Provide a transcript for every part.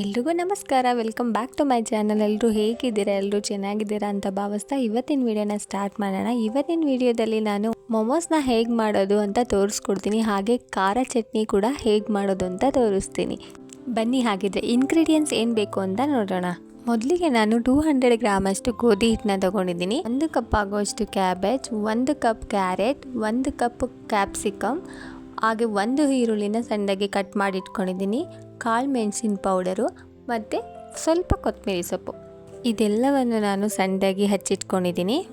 ಎಲ್ರಿಗೂ ನಮಸ್ಕಾರ. Welcome back to my channel ಎಲ್ಲರೂ ಹೇಗಿದ್ದೀರಾ? ಎಲ್ಲರೂ ಚೆನ್ನಾಗಿದ್ದೀರಾ ಅಂತ ಭಾವಿಸ್ತಾ ಇವತ್ತಿನ ವಿಡಿಯೋನ ಸ್ಟಾರ್ಟ್ ಮಾಡೋಣ. ಇವತ್ತಿನ ವಿಡಿಯೋದಲ್ಲಿ ನಾನು ಮೊಮೋಸ್ನ ಹೇಗೆ ಮಾಡೋದು ಅಂತ ತೋರಿಸ್ಕೊಡ್ತೀನಿ. ಹಾಗೆ ಖಾರ ಚಟ್ನಿ ಕೂಡ ಹೇಗೆ ಮಾಡೋದು ಅಂತ ತೋರಿಸ್ತೀನಿ. ಬನ್ನಿ ಹಾಗಿದ್ರೆ ಇನ್ಗ್ರೀಡಿಯೆಂಟ್ಸ್ ಏನು ಬೇಕು ಅಂತ ನೋಡೋಣ. ಮೊದಲಿಗೆ ನಾನು ಟೂ ಹಂಡ್ರೆಡ್ ಗ್ರಾಮಷ್ಟು ಗೋಧಿ ಹಿಟ್ಟನ್ನ ತೊಗೊಂಡಿದ್ದೀನಿ. ಒಂದು ಕಪ್ ಆಗೋಷ್ಟು ಕ್ಯಾಬೇಜ್ ಒಂದು ಕಪ್ ಕ್ಯಾರೆಟ್ ಒಂದು ಕಪ್ ಕ್ಯಾಪ್ಸಿಕಮ್ ಹಾಗೆ ಒಂದು ಈರುಳ್ಳಿನ ಸಣ್ಣದಾಗಿ ಕಟ್ ಮಾಡಿ ಇಟ್ಕೊಂಡಿದ್ದೀನಿ ಕಾಳು ಮೆಣಸಿನ ಪೌಡರು ಮತ್ತು ಸ್ವಲ್ಪ ಕೊತ್ತಂಬರಿ ಸೊಪ್ಪು. ಇದೆಲ್ಲವನ್ನು ನಾನು ಸಣ್ಣದಾಗಿ ಹಚ್ಚಿಟ್ಕೊಂಡಿದ್ದೀನಿ.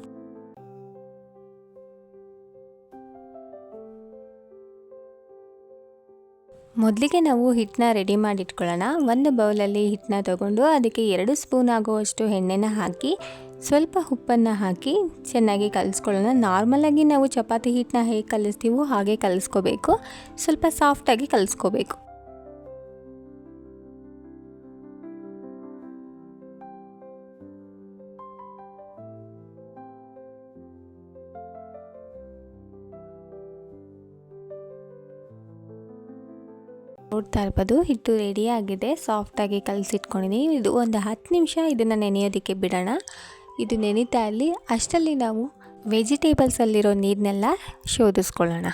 ಮೊದಲಿಗೆ ನಾವು ಹಿಟ್ಟನ್ನ ರೆಡಿ ಮಾಡಿ ಇಟ್ಕೊಳ್ಳೋಣ ಒಂದು ಬೌಲಲ್ಲಿ ಹಿಟ್ಟನ್ನ ತಗೊಂಡು ಅದಕ್ಕೆ ಎರಡು ಸ್ಪೂನ್ ಆಗುವಷ್ಟು ಎಣ್ಣೆನ ಹಾಕಿ, ಸ್ವಲ್ಪ ಉಪ್ಪನ್ನು ಹಾಕಿ ಚೆನ್ನಾಗಿ ಕಲಿಸ್ಕೊಳ್ಳೋಣ. ನಾರ್ಮಲಾಗಿ ನಾವು ಚಪಾತಿ ಹಿಟ್ಟನ್ನ ಹೇಗೆ ಕಲಿಸ್ತೀವೋ ಹಾಗೆ ಕಲಿಸ್ಕೋಬೇಕು. ಸ್ವಲ್ಪ ಸಾಫ್ಟಾಗಿ ಕಲಿಸ್ಕೋಬೇಕು. ನೋಡ್ತಾ ಇರ್ಬೋದು. ಹಿಟ್ಟು ಆಗಿದೆ. ಸಾಫ್ಟಾಗಿ ಕಲಸಿಟ್ಕೊಂಡಿದ್ದೀನಿ ಇದು ಒಂದು ಹತ್ತು ನಿಮಿಷ ಇದನ್ನು ನೆನೆಯೋದಕ್ಕೆ ಬಿಡೋಣ. ಇದು ನೆನೀತಾ ಇರಲಿ. ಅಷ್ಟರಲ್ಲಿ ನಾವು ವೆಜಿಟೇಬಲ್ಸಲ್ಲಿರೋ ನೀರನ್ನೆಲ್ಲ ಶೋಧಿಸ್ಕೊಳ್ಳೋಣ.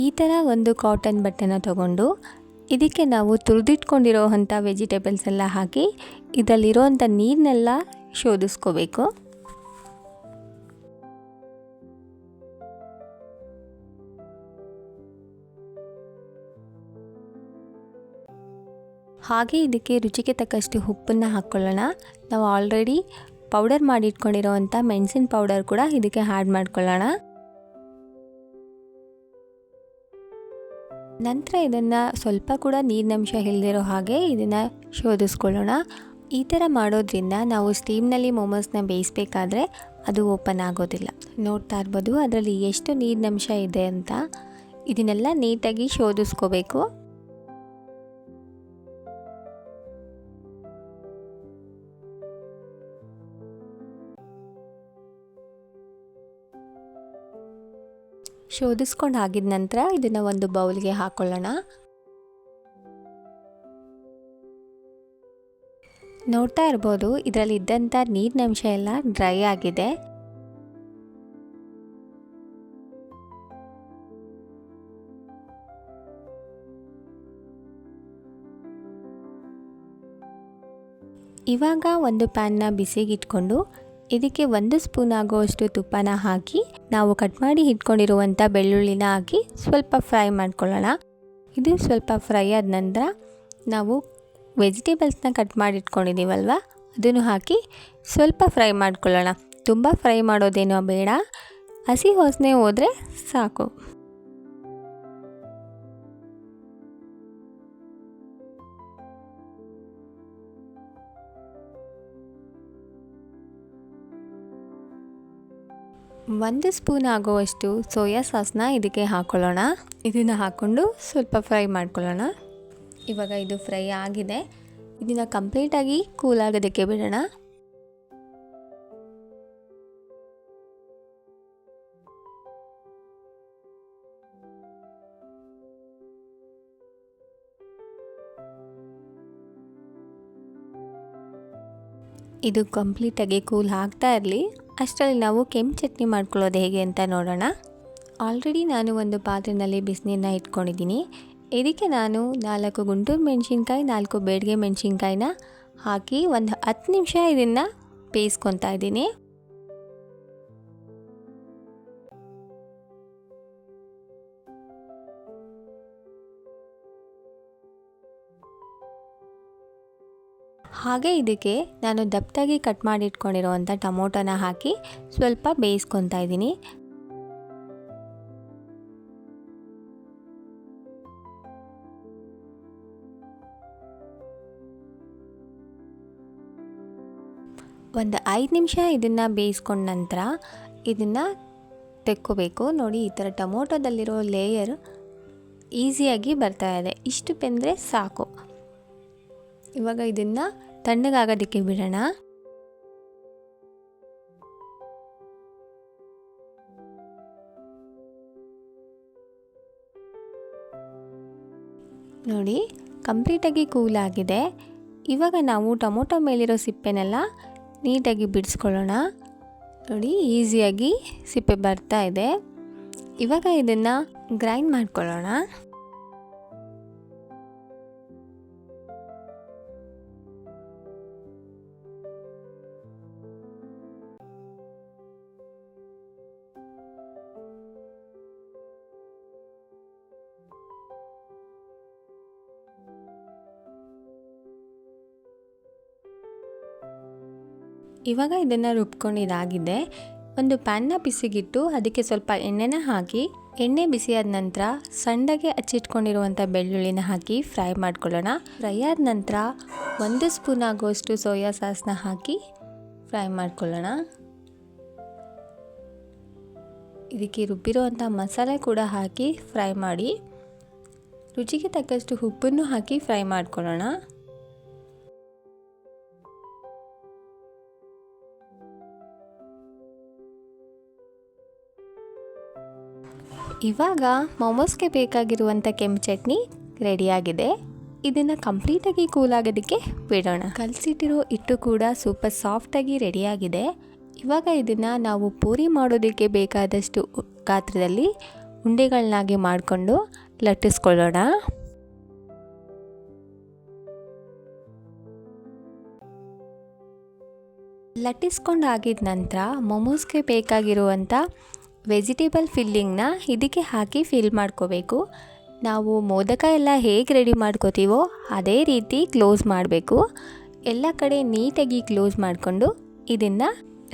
ಈ ಥರ ಒಂದು ಕಾಟನ್ ಬಟ್ಟೆನ ತಗೊಂಡು ಇದಕ್ಕೆ ನಾವು ತುರಿದಿಟ್ಕೊಂಡಿರೋ ಅಂಥ ವೆಜಿಟೇಬಲ್ಸ್ ಎಲ್ಲ ಹಾಕಿ ಇದರಲ್ಲಿರೋವಂಥ ನೀರನ್ನೆಲ್ಲ ಶೋಧಿಸ್ಕೋಬೇಕು. ಹಾಗೆ ಇದಕ್ಕೆ ರುಚಿಗೆ ತಕ್ಕಷ್ಟು ಉಪ್ಪನ್ನು ಹಾಕ್ಕೊಳ್ಳೋಣ ನಾವು ಆಲ್ರೆಡಿ ಪೌಡರ್ ಮಾಡಿಟ್ಕೊಂಡಿರೋವಂಥ ಮೆಣಸಿನ ಪೌಡರ್ ಕೂಡ ಇದಕ್ಕೆ ಆ್ಯಡ್ ಮಾಡ್ಕೊಳ್ಳೋಣ. ನಂತರ ಇದನ್ನು ಸ್ವಲ್ಪ ಕೂಡ ನೀರಿನಂಶ ಇಲ್ಲದಿರೋ ಹಾಗೆ ಇದನ್ನು ಶೋಧಿಸ್ಕೊಳ್ಳೋಣ. ಈ ಥರ ಮಾಡೋದ್ರಿಂದ ನಾವು ಸ್ಟೀಮ್ನಲ್ಲಿ ಮೋಮೋಸ್ನ ಬೇಯಿಸಬೇಕಾದ್ರೆ ಅದು ಓಪನ್ ಆಗೋದಿಲ್ಲ. ನೋಡ್ತಾ ಇರ್ಬೋದು ಅದರಲ್ಲಿ ಎಷ್ಟು ನೀರಿನಂಶ ಇದೆ ಅಂತ. ಇದನ್ನೆಲ್ಲ ನೀಟಾಗಿ ಶೋಧಿಸ್ಕೋಬೇಕು. ಶೋಧಿಸ್ಕೊಂಡು ಆಗಿದ ನಂತರ ಇದನ್ನು ಒಂದು ಬೌಲ್ಗೆ ಹಾಕೊಳ್ಳೋಣ. ನೋಡ್ತಾ ಇರ್ಬೋದು, ಇದರಲ್ಲಿ ಇದ್ದಂಥ ನೀರಿನಂಶ ಎಲ್ಲ ಡ್ರೈ ಆಗಿದೆ. ಇವಾಗ ಒಂದು ಪ್ಯಾನ್ನ ಬಿಸಿಗಿಟ್ಕೊಂಡು ಇದಕ್ಕೆ ಒಂದು ಸ್ಪೂನ್ ಆಗುವಷ್ಟು ತುಪ್ಪನ ಹಾಕಿ ನಾವು ಕಟ್ ಮಾಡಿ ಇಟ್ಕೊಂಡಿರುವಂಥ ಬೆಳ್ಳುಳ್ಳಿನ ಹಾಕಿ ಸ್ವಲ್ಪ ಫ್ರೈ ಮಾಡ್ಕೊಳ್ಳೋಣ. ಇದು ಸ್ವಲ್ಪ ಫ್ರೈ ಆದ ನಂತರ ನಾವು ವೆಜಿಟೇಬಲ್ಸ್ನ ಕಟ್ ಮಾಡಿ ಇಟ್ಕೊಂಡಿದ್ದೀವಲ್ವ? ಅದನ್ನು ಹಾಕಿ ಸ್ವಲ್ಪ ಫ್ರೈ ಮಾಡ್ಕೊಳ್ಳೋಣ. ತುಂಬ ಫ್ರೈ ಮಾಡೋದೇನೋ ಬೇಡ. ಹಸಿ ಹೊಸನೆ ಹೋದರೆ ಸಾಕು. ಒಂದು ಸ್ಪೂನ್ ಆಗುವಷ್ಟು ಸೋಯಾ ಸಾಸ್ನ ಇದಕ್ಕೆ ಹಾಕ್ಕೊಳ್ಳೋಣ ಇದನ್ನು ಹಾಕ್ಕೊಂಡು ಸ್ವಲ್ಪ ಫ್ರೈ ಮಾಡ್ಕೊಳ್ಳೋಣ. ಇವಾಗ ಇದು ಫ್ರೈ ಆಗಿದೆ. ಇದನ್ನು ಕಂಪ್ಲೀಟಾಗಿ ಕೂಲ್ ಆಗೋದಕ್ಕೆ ಬಿಡೋಣ. ಇದು ಕಂಪ್ಲೀಟಾಗಿ ಕೂಲ್ ಆಗ್ತಾ ಇರಲಿ. ಅಷ್ಟರಲ್ಲಿ ನಾವು ಕೆಂಪು ಚಟ್ನಿ ಮಾಡ್ಕೊಳ್ಳೋದು ಹೇಗೆ ಅಂತ ನೋಡೋಣ. ಆಲ್ರೆಡಿ ನಾನು ಒಂದು ಪಾತ್ರೆಯಲ್ಲಿ ಬಿಸಿನೀರನ್ನ ಇಟ್ಕೊಂಡಿದ್ದೀನಿ. ಇದಕ್ಕೆ ನಾನು ನಾಲ್ಕು ಗುಂಟೂರು ಮೆಣಸಿನ್ಕಾಯಿ, ನಾಲ್ಕು ಬೇಡಿಗೆ ಮೆಣಸಿನ್ಕಾಯಿನ ಹಾಕಿ ಒಂದು ಹತ್ತು ನಿಮಿಷ ಇದನ್ನು ಬೇಯಿಸ್ಕೊತಾ ಇದ್ದೀನಿ. ಹಾಗೆ ಇದಕ್ಕೆ ನಾನು ದಪ್ಪದಾಗಿ ಕಟ್ ಮಾಡಿ ಇಟ್ಕೊಂಡಿರೋವಂಥ ಟೊಮೊಟೊನ ಹಾಕಿ ಸ್ವಲ್ಪ ಬೇಯಿಸ್ಕೊತಾ ಇದ್ದೀನಿ. ಒಂದು ಐದು ನಿಮಿಷ ಇದನ್ನು ಬೇಯಿಸ್ಕೊಂಡ ನಂತರ ಇದನ್ನು ತೆಕ್ಕೋಬೇಕು. ನೋಡಿ, ಈ ಥರ ಟೊಮೊಟೊದಲ್ಲಿರೋ ಲೇಯರ್ ಈಸಿಯಾಗಿ ಬರ್ತಾ ಇದೆ. ಇಷ್ಟು ಬೆಂದರೆ ಸಾಕು. ಇವಾಗ ಇದನ್ನು ತಣ್ಣಗಾಗೋದಕ್ಕೆ ಬಿಡೋಣ. ನೋಡಿ, ಕಂಪ್ಲೀಟಾಗಿ ಕೂಲ್ ಆಗಿದೆ ಇವಾಗ ನಾವು ಟೊಮೊಟೊ ಮೇಲಿರೋ ಸಿಪ್ಪೆನೆಲ್ಲ ನೀಟಾಗಿ ಬಿಡಿಸ್ಕೊಳ್ಳೋಣ. ನೋಡಿ, ಈಸಿಯಾಗಿ ಸಿಪ್ಪೆ ಬರ್ತಾ ಇದೆ. ಇವಾಗ ಇದನ್ನು ಗ್ರೈಂಡ್ ಮಾಡ್ಕೊಳ್ಳೋಣ. ಇವಾಗ ಇದನ್ನು ರುಬ್ಕೊಂಡಿದ್ದಾಗಿದೆ ಒಂದು ಪ್ಯಾನ್ನ ಬಿಸಿಗಿಟ್ಟು ಅದಕ್ಕೆ ಸ್ವಲ್ಪ ಎಣ್ಣೆನ ಹಾಕಿ, ಎಣ್ಣೆ ಬಿಸಿಯಾದ ನಂತರ ಸಣ್ಣಗೆ ಹಚ್ಚಿಟ್ಕೊಂಡಿರುವಂಥ ಬೆಳ್ಳುಳ್ಳಿನ ಹಾಕಿ ಫ್ರೈ ಮಾಡ್ಕೊಳ್ಳೋಣ. ಫ್ರೈ ಆದ ನಂತರ ಒಂದು ಸ್ಪೂನ್ ಆಗುವಷ್ಟು ಸೋಯಾ ಸಾಸ್ನ ಹಾಕಿ ಫ್ರೈ ಮಾಡ್ಕೊಳ್ಳೋಣ. ಇದಕ್ಕೆ ರುಬ್ಬಿರುವಂಥ ಮಸಾಲೆ ಕೂಡ ಹಾಕಿ ಫ್ರೈ ಮಾಡಿ, ರುಚಿಗೆ ತಕ್ಕಷ್ಟು ಉಪ್ಪನ್ನು ಹಾಕಿ ಫ್ರೈ ಮಾಡ್ಕೊಳ್ಳೋಣ. ಇವಾಗ ಮೊಮೋಸ್ಗೆ ಬೇಕಾಗಿರುವಂಥ ಕೆಂಪು ಚಟ್ನಿ ರೆಡಿಯಾಗಿದೆ. ಇದನ್ನು ಕಂಪ್ಲೀಟಾಗಿ ಕೂಲ್ ಆಗೋದಕ್ಕೆ ಬಿಡೋಣ. ಕಲಸಿಟ್ಟಿರೋ ಹಿಟ್ಟು ಕೂಡ ಸೂಪರ್ ಸಾಫ್ಟಾಗಿ ರೆಡಿಯಾಗಿದೆ. ಇವಾಗ ಇದನ್ನು ನಾವು ಪೂರಿ ಮಾಡೋದಕ್ಕೆ ಬೇಕಾದಷ್ಟು ಗಾತ್ರದಲ್ಲಿ ಉಂಡೆಗಳನ್ನಾಗಿ ಮಾಡಿಕೊಂಡು ಲಟ್ಟಿಸ್ಕೊಳ್ಳೋಣ. ಲಟ್ಟಿಸ್ಕೊಂಡು ಆಗಿದ ನಂತರ ಮೊಮೋಸ್ಗೆ ಬೇಕಾಗಿರುವಂಥ ವೆಜಿಟೇಬಲ್ ಫಿಲ್ಲಿಂಗ್ನ ಇದಕ್ಕೆ ಹಾಕಿ ಫಿಲ್ ಮಾಡ್ಕೋಬೇಕು. ನಾವು ಮೋದಕ ಎಲ್ಲ ಹೇಗೆ ರೆಡಿ ಮಾಡ್ಕೋತೀವೋ ಅದೇ ರೀತಿ ಕ್ಲೋಸ್ ಮಾಡಬೇಕು. ಎಲ್ಲ ಕಡೆ ನೀಟಾಗಿ ಕ್ಲೋಸ್ ಮಾಡಿಕೊಂಡು ಇದನ್ನು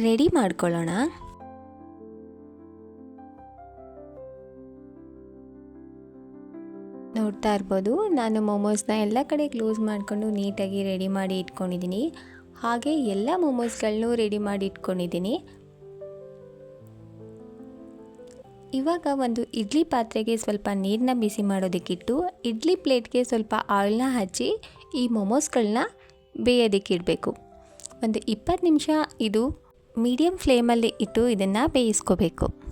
ರೆಡಿ ಮಾಡ್ಕೊಳ್ಳೋಣ. ನೋಡ್ತಾ ಇರ್ಬೋದು, ನಾನು ಮೊಮೋಸ್ನ ಎಲ್ಲ ಕಡೆ ಕ್ಲೋಸ್ ಮಾಡಿಕೊಂಡು ನೀಟಾಗಿ ರೆಡಿ ಮಾಡಿ ಇಟ್ಕೊಂಡಿದ್ದೀನಿ. ಹಾಗೆ ಎಲ್ಲ ಮೊಮೋಸ್ಗಳನ್ನೂ ರೆಡಿ ಮಾಡಿ ಇಟ್ಕೊಂಡಿದ್ದೀನಿ. ಇವಾಗ ಒಂದು ಇಡ್ಲಿ ಪಾತ್ರೆಗೆ ಸ್ವಲ್ಪ ನೀರನ್ನ ಬಿಸಿ ಮಾಡೋದಕ್ಕಿಟ್ಟು ಇಡ್ಲಿ ಪ್ಲೇಟ್ಗೆ ಸ್ವಲ್ಪ ಆಯಿಲ್ನ ಹಚ್ಚಿ ಈ ಮೊಮೋಸ್ಗಳನ್ನ ಬೇಯೋದಕ್ಕಿಡಬೇಕು. ಒಂದು ಇಪ್ಪತ್ತು ನಿಮಿಷ ಇದು ಮೀಡಿಯಮ್ ಫ್ಲೇಮಲ್ಲಿ ಇಟ್ಟು ಇದನ್ನು ಬೇಯಿಸ್ಕೋಬೇಕು.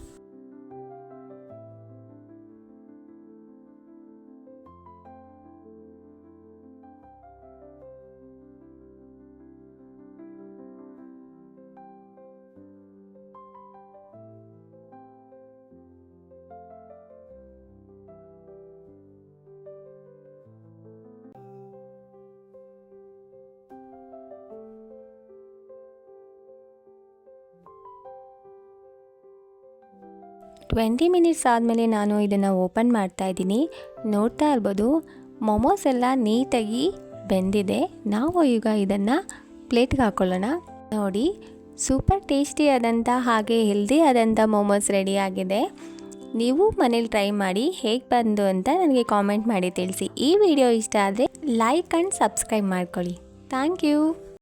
ಟ್ವೆಂಟಿ ಮಿನಿಟ್ಸ್ ಆದಮೇಲೆ ನಾನು ಇದನ್ನು ಓಪನ್ ಮಾಡ್ತಾ ಇದ್ದೀನಿ. ನೋಡ್ತಾ ಇರ್ಬೋದು, ಮೊಮೋಸ್ ಎಲ್ಲ ನೀಟಾಗಿ ಬೆಂದಿದೆ. ನಾವು ಈಗ ಇದನ್ನು ಪ್ಲೇಟ್ಗೆ ಹಾಕ್ಕೊಳ್ಳೋಣ ನೋಡಿ, ಸೂಪರ್ ಟೇಸ್ಟಿ ಆದಂಥ ಹಾಗೆ ಹೆಲ್ದಿ ಆದಂಥ ಮೊಮೋಸ್ ರೆಡಿ ಆಗಿದೆ. ನೀವು ಮನೇಲಿ ಟ್ರೈ ಮಾಡಿ ಹೇಗೆ ಬಂದು ಅಂತ ನನಗೆ ಕಾಮೆಂಟ್ ಮಾಡಿ ತಿಳಿಸಿ. ಈ ವಿಡಿಯೋ ಇಷ್ಟ ಆದರೆ ಲೈಕ್ ಆ್ಯಂಡ್ ಸಬ್ಸ್ಕ್ರೈಬ್ ಮಾಡ್ಕೊಳ್ಳಿ. Thank you.